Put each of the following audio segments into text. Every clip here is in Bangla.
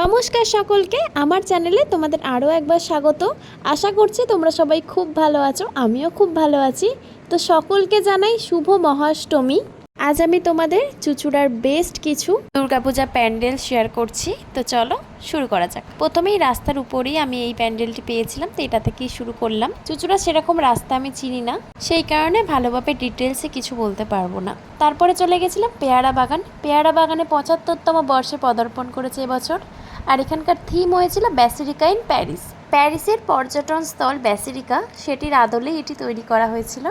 নমস্কার সকলকে, আমার চ্যানেলে তোমাদের আরও একবার স্বাগত। আশা করছি তোমরা সবাই খুব ভালো আছো, আমিও খুব ভালো আছি। তো সকলকে জানাই শুভ মহাষ্টমী। আজ আমি তোমাদের চুচুড়ার বেস্ট কিছু দুর্গাপূজা প্যান্ডেল শেয়ার করছি। তো চলো শুরু করা যাক। প্রথমেই রাস্তার উপরেই আমি এই প্যান্ডেলটি পেয়েছিলাম, তো এটা থেকেই শুরু করলাম। চুচুড়া সেরকম রাস্তা আমি চিনি না, সেই কারণে ভালোভাবে ডিটেলসে কিছু বলতে পারব না। তারপরে চলে গেছিলাম পেয়ারা বাগান। পেয়ারা বাগানে পঁচাত্তরতম বর্ষে পদার্পণ করেছে এবছর। আর এখানকার থিম হয়েছিল ব্যাসিরিকা ইন প্যারিস প্যারিসের পর্যটন স্থল ব্যাসিরিকা সেটির আদলে এটি তৈরি করা হয়েছিল।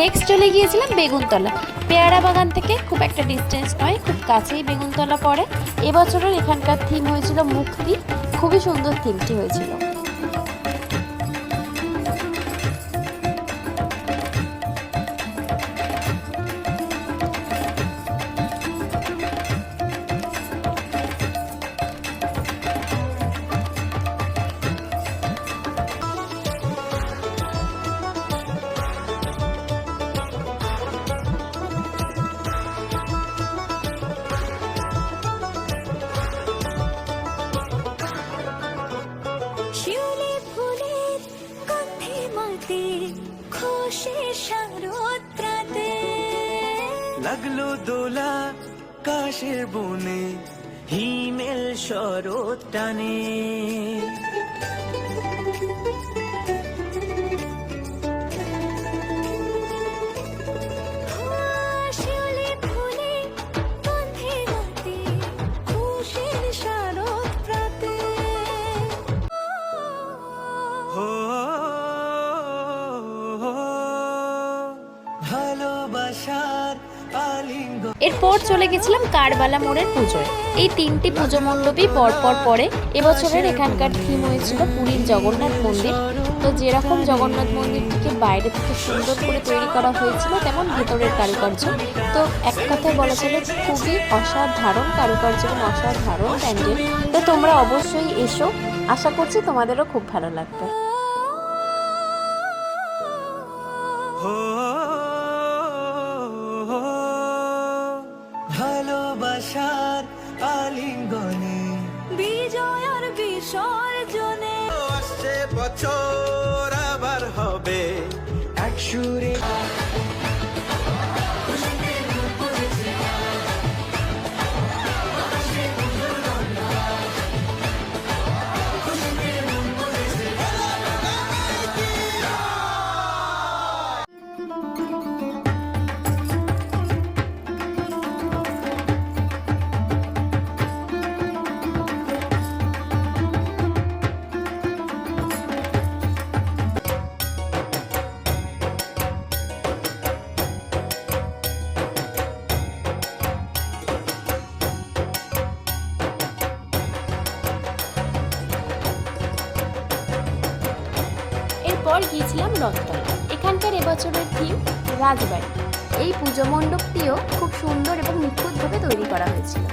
নেক্সট চলে গিয়েছিলাম বেগুনতলা। পেয়ারা বাগান থেকে খুব একটা ডিস্টেন্স নয়, খুব কাছেই বেগুনতলা পড়ে। এবছরের এখানকার থিম হয়েছিল মুক্তি। খুবই সুন্দর থিমটি হয়েছিল। খুশি শারদ্রাতে লাগল দোলা কাশের বনে হিমেল শরৎ টানে। এরপর চলে গেছিলাম কারবালা মোড়ের পুজোয়। এই তিনটি পুজো মণ্ডপই পরপর পরে এবছরের এখানকার থিম হয়েছিল পুরীর জগন্নাথ মন্দির। তো যেরকম জগন্নাথ মন্দিরটিকে বাইরে থেকে সুন্দর করে তৈরি করা হয়েছিল, তেমন ভেতরের কারুকার্য। তো এক কথায় বলা যে খুবই অসাধারণ কারুকার্য এবং অসাধারণ প্যান্ডেল। তো তোমরা অবশ্যই এসো। আশা করছি তোমাদেরও খুব ভালো লাগবে। ভালোবাসার আলিঙ্গনে। বিজয় আর বিসর্জনে। আসছে বছর আবার হবে। এক সুরে এরপর গিয়েছিলাম রথতলা এখানকার এবছরের থিম রাজবাড়ি। এই পুজো মণ্ডপটিও খুব সুন্দর এবং নিখুঁতভাবে তৈরি করা হয়েছিল।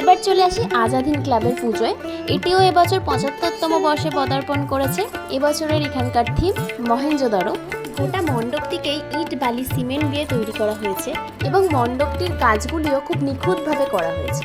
এবার চলে আসি আজাদিন ক্লাবের পুজোয়। এটিও এবছর পঁচাত্তরতম বর্ষে পদার্পণ করেছে। এবছরের এখানকার থিম মহেঞ্জোদড়ো গোটা মণ্ডপটিকেই ইট, বালি, সিমেন্ট দিয়ে তৈরি করা হয়েছে এবং মণ্ডপটির কাজগুলিও খুব নিখুঁতভাবে করা হয়েছে।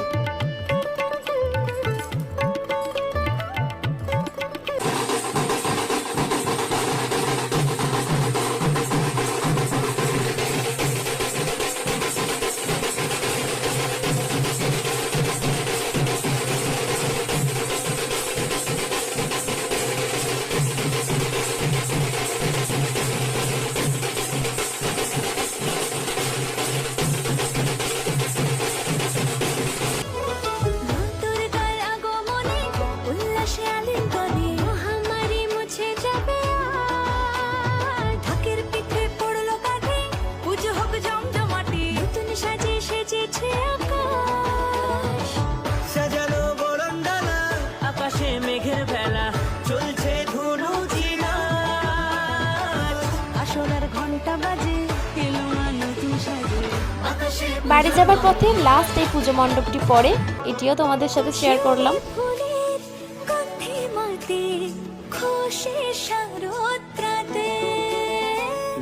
বাড়ি যাবার পথে লাস্ট এই পুজো মণ্ডপটি পড়ে এটিও তোমাদের সাথে শেয়ার করলাম।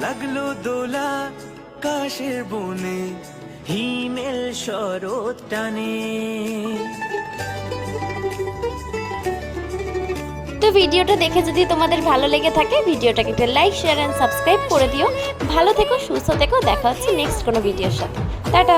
লাগল দোলা কাশের বনে হিমেল শরৎ টানে। তো ভিডিওটা দেখে যদি তোমাদের ভালো লেগে থাকে, ভিডিওটাকে একটা লাইক শেয়ার অ্যান্ড সাবস্ক্রাইব করে দিও। ভালো থেকো, সুস্থ থেকো, দেখা হচ্ছে নেক্সট কোনো ভিডিওর সাথে। টাটা!